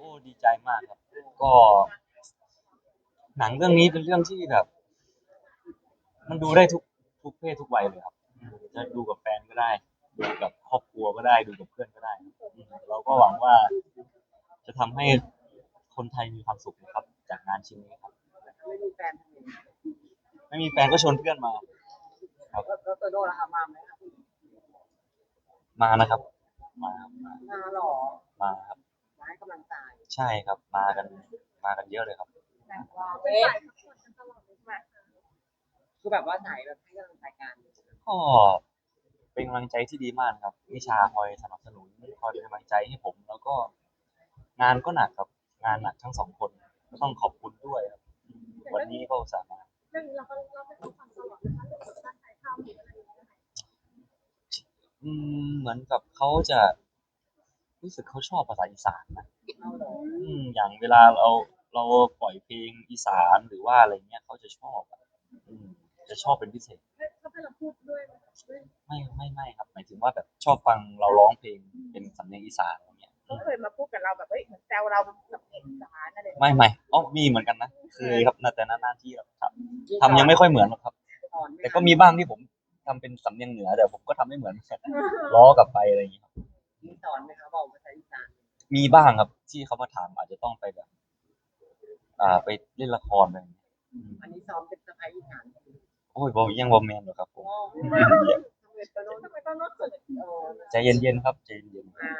อ้ดีใจมากครับ ก็ หนังเรื่องนี้เป็นเรื่องที่แบบ มันดูได้ทุกทุกเพศทุกวัยเลยครับ จะดูกับแฟนก็ได้ ดูกับครอบครัวก็ได้ ดูกับเพื่อนก็ได้อืมเราก็หวังว่า จะทำให้คนไทยมีความสุขนะครับ จากงานชิ้นนี้ครับ ไม่มีแฟนทำไงไม่มีแฟนก็ชวนเพื่อนมา แล้วแล้วโตโน่ล่ะคะมาไหมคะมานะครับ มาครับมามาหรอมาครับมาให้กำลัง ใจใช่ครับมากันมากันเยอะเลยครับว้าวเป็นเอ๊ะสายพักผ่อนกันตลอดเลยใช่ไหมคือแบบว่าสายแบบให้กำลังใจกันก็เป็นกำลังใจที่ดีมากนะครับนิชาคอยสนับสนุนคอยเป็นกำลังใจให้ผม แล้วก็งานก็หนักครับงานหนักทั้งสองคนก็ต้องขอบคุณด้วยครับ วันนี้ก็อุตส่าห์มาเรื่องนี้เราก็เราไม่ต้องฟังตลอดนะคะเรื่องของการถ่ายทำหรืออะไรอย่างเงี้ยค่ะอืมเหมือนกับเขาจะ รู้สึกเขาชอบภาษาอีสานนะเอาเหรออืมอย่างเวลาเราเราปล่อยเพลงอีสานหรือว่าอะไรเงี้ยเขาจะชอบอะอืมจะชอบเป็นพิเศษ เขาให้เราพูดด้วยไหมคะด้วยไม่ไม่ไม่ครับหมายถึงว่าแบบชอบฟังเราร้องเพลงเป็นสำเนียงอีสานอะไรเงี้ยเขาเคยมาพูดกับเราแบบเฮ้ยเหมือนแซวเราแบบเอกสารอะไรอย่างเงี้ยไม่ไม่อ๋อมีเหมือนกันนะเคยครับแต่นานๆที่ครับทำยังไม่ค่อยเหมือนหรอกครับสอนไหแต่ก็มีบ้างที่ผมทำเป็นสำเนียงเหนือแต่ผมก็ทำไม่เหมือนกันล้อกลับไปอะไรอย่างเงี้ยครับ มีสอนไหมคะบอกภาษาอีสานมีบ้างครับที่เขามาถามอาจจะต้องไปแบบ อ่า ไปเล่นละครอะไรอย่างเงี้ยอืมอันนี้ซ้อมเป็นสะพ้ายอีสานโอ้ยผมยังบอมแมนหรอกครับผมโอ้ทำไมโตโน่ทำไมต้องนอกเกิดเออใจเย็นๆครับใจเย็นอ่า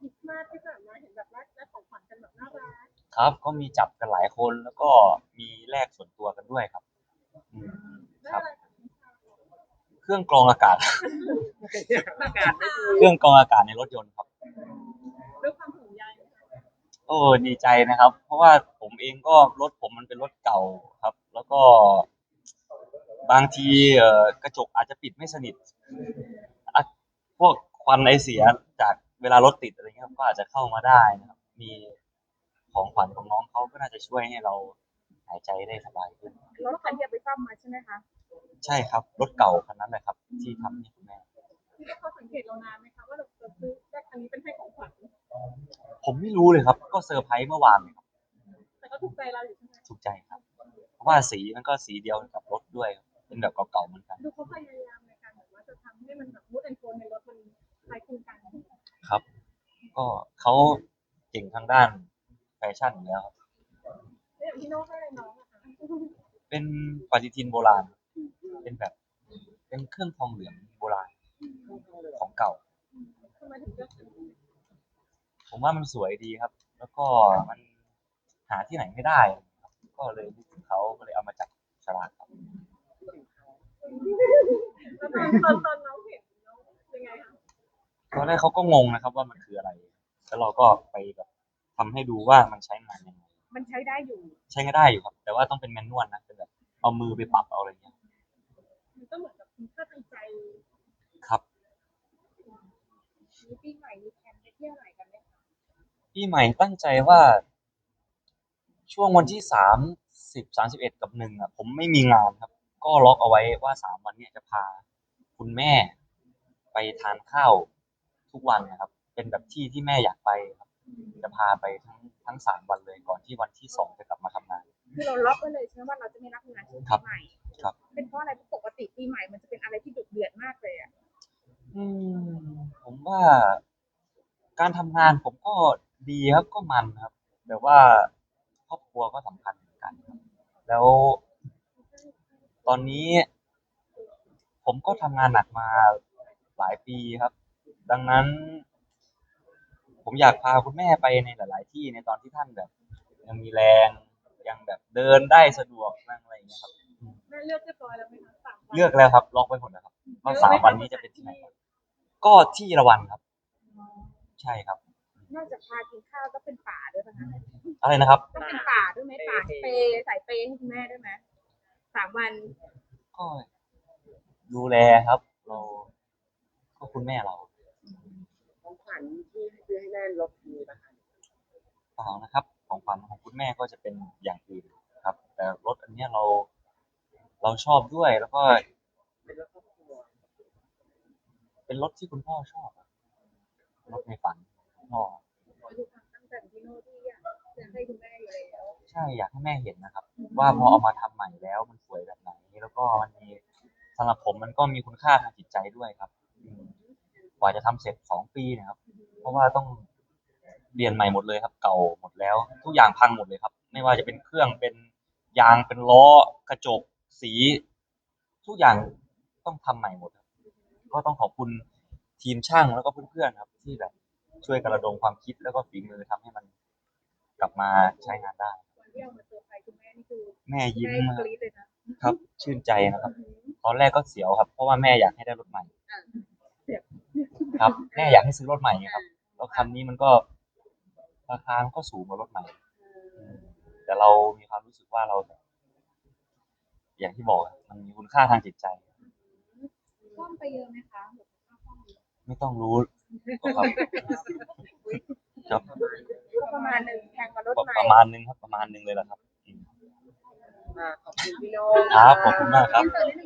คิดมากที่แบบว่าเห็นแบบว่าได้ของขวัญกันแบบน่ารักๆครับ ก็มีจับกันหลายคนแล้วก็มีแลกส่วนตัวกันด้วยครับอืมได้ครับอะไรจากนิชาเครื่องกรองอากาศ อากาศไม่ดีเครื่องกรองอากาศในรถยนต์ครับ ด้วยความห่วงใยนะคะโอ้ดีใจนะครับ เพราะว่าผมเองก็รถผมมันเป็นรถเก่าครับ แล้วก็บางทีเอ่อกระจกอาจจะปิดไม่สนิทอะพวกควันไอเสียจากเวลารถติดอะไรเงี้ยครับก็อาจจะเข้ามาได้นะครับ มีของขวัญของน้องเขาก็น่าจะช่วยให้เราหายใจได้สบายขึ้น รถคันที่เอาไปซ่อมมาใช่ไหมคะ ใช่ครับ รถเก่าคันนั้นแหละครับ ที่ทำให้คุณแม่ ที่เขาสังเกตเรานานไหมคะว่าเราจะซื้อได้คันนี้เป็นให้ของขวัญผมไม่รู้เลยครับ ก็เซอร์ไพรส์เมื่อวานเลยครับแต่ก็ถูกใจเราอยู่ใช่ไหมถูกใจครับ เพราะว่าสีมันก็สีเดียวกับรถด้วยครับเป็นแบบเก่าๆเหมือนกัน ดูเขาพยายามในการแบบว่าจะทำให้มันแบบมูดแอนโทนในรถมันคล้ายคลึงกันครับ ก็เขาเก่งทางด้านแฟชั่นอยู่แล้วครับแล้วอย่างที่โน้ตให้อะไรน้องอะคะเป็นปฏิทินโบราณ เป็นแบบ เป็นเครื่องทองเหลืองโบราณของ เก่าทำไมถึงเลือกคันนี้ผมว่ามันสวยดีครับ แล้วก็มันหาที่ไหนไม่ได้ครับก็เลยนึกถึงเขาก็เลยเอามาจับฉลากครับ แล้วตอนตอนตอนน้องเห็นน้องยังไงคะตอนแรกเขาก็งงนะครับ ว่ามันคืออะไร แล้วเราก็ไปแบบทำให้ดูว่ามันใช้งานยังไง มันใช้ได้อยู่ ใช้ก็ได้อยู่ครับ แต่ว่าต้องเป็นแมนนวลนะเป็นแบบเอามือไปปรับเอาอะไรเงี้ย มันก็เหมือนกับคุณค่าทางใจครับ มีปีใหม่มีแผนไปเที่ยวไหนกันไหมคะปีใหม่ตั้งใจว่า ช่วงวันที่สามสิบสามสิบเอ็ดกับหนึ่งอะ ผมไม่มีงานครับ ก็ล็อกเอาไว้ว่าสามวันเนี้ยจะพา คุณแม่ ไปทานข้าวทุกวันนะครับ เป็นแบบที่ที่แม่อยากไปครับจะพาไปทั้งทั้งสามวันเลยก่อนที่วันที่สองจะกลับมาทำงาน คือเราล็อกไว้เลยใช่ไหมว่าเราจะไม่รับงานช่วงครัปีบใหม่ ว่าการทำงานผมก็ดีครับ ก็มันครับแต่ว่าครอบครัวก็สำคัญเหมือนกันครับแล้ว ตอนนี้ ผมก็ทำงานหนักมาหลายปีครับ ดังนั้น ผมอยากพาคุณแม่ไปในหลาย ๆ ที่ในตอนที่ท่านแบบ ยังมีแรงยังแบบเดินได้สะดวกนั่งอะไรอย่างเงี้ยครับ แม่เลือกเรียบร้อยแล้วไหมคะสามวันเลือกแล้วครับล็อกไว้หมดแล้วครับว่าสามวันนี้จะเป็นที่ไหนครับ ก็ที่ละวันครับ ใช่ครับ นอกจากพากินข้าวก็เป็นป่าด้วยนะคะอะไรนะครับต้องเป็นป่าด้วยไหมป่าเปย์ใส่เปย์ให้คุณแม่ด้วยไหมสามวันก็ดูแลครับ เรา ก็คุณแม่เราของขวัญที่ซื้อให้แม่รถมีป่ะคะเปล่านะครับ ของขวัญของคุณแม่ก็จะเป็นอย่างอื่นครับ แต่รถอันเนี้ยเรา เราชอบด้วยแล้วก็ เป็นรถครอบครัว เป็นรถที่คุณพ่อชอบอะรถในฝันของพ่อ ดูความตั้งให้คุณแม่อยู่แล้วใช่อยากให้แม่เห็นนะครับ ว่าพอเอามาทำใหม่แล้วมันสวยแบบไหน แล้วก็มันมีสำหรับผมมันก็มีคุณค่าทางจิตใจด้วยครับอืมกว่าจะทำเสร็จสองปีเนะครับ เพราะว่าต้องเปลี่ยนใหม่หมดเลยครับ เก่าหมดแล้ว ทุกอย่างพังหมดเลยครับ ไม่ว่าจะเป็นเครื่องเป็นยางเป็นล้อกระจกสี ทุกอย่างต้องทำใหม่หมดครับ ก็ต้องขอบคุณทีมช่างแล้วก็เพื่อนๆครับ ที่แบบช่วยกระดมความคิดแล้วก็ฝีมือทำให้มันกลับมาใช้งานได้ วันที่เอามาเซอร์ไพรส์คุณแม่นี่คือแม่ยิ้มแม่มากกรี๊ดเลยนะครับ ชื่นใจนะครับ ตอนแรกก็เสียวครับ เพราะว่าแม่อยากให้ได้รถใหม่ครับ แม่อยากให้ซื้อรถใหม่ไงครับ แล้วคันนี้มันก็ราคามันก็สูงกว่ารถใหม่อืมแต่เรามีความรู้สึกว่าเรา อย่างที่บอกอะมันมีคุณค่าทางจิตใจ ซ่อมไปเยอะไหมคะหมดค่าซ่อมไม่ต้องรู้หรอกครับครับประมาณหนึ่งแพงกว่ารถใหม่ประมาณนึงครับ ประมาณนึงเลยแหละครับอืมอ่าขอบคุณพี่โน่ครับขอบคุณมากครับ อินเตอร์นิดนึง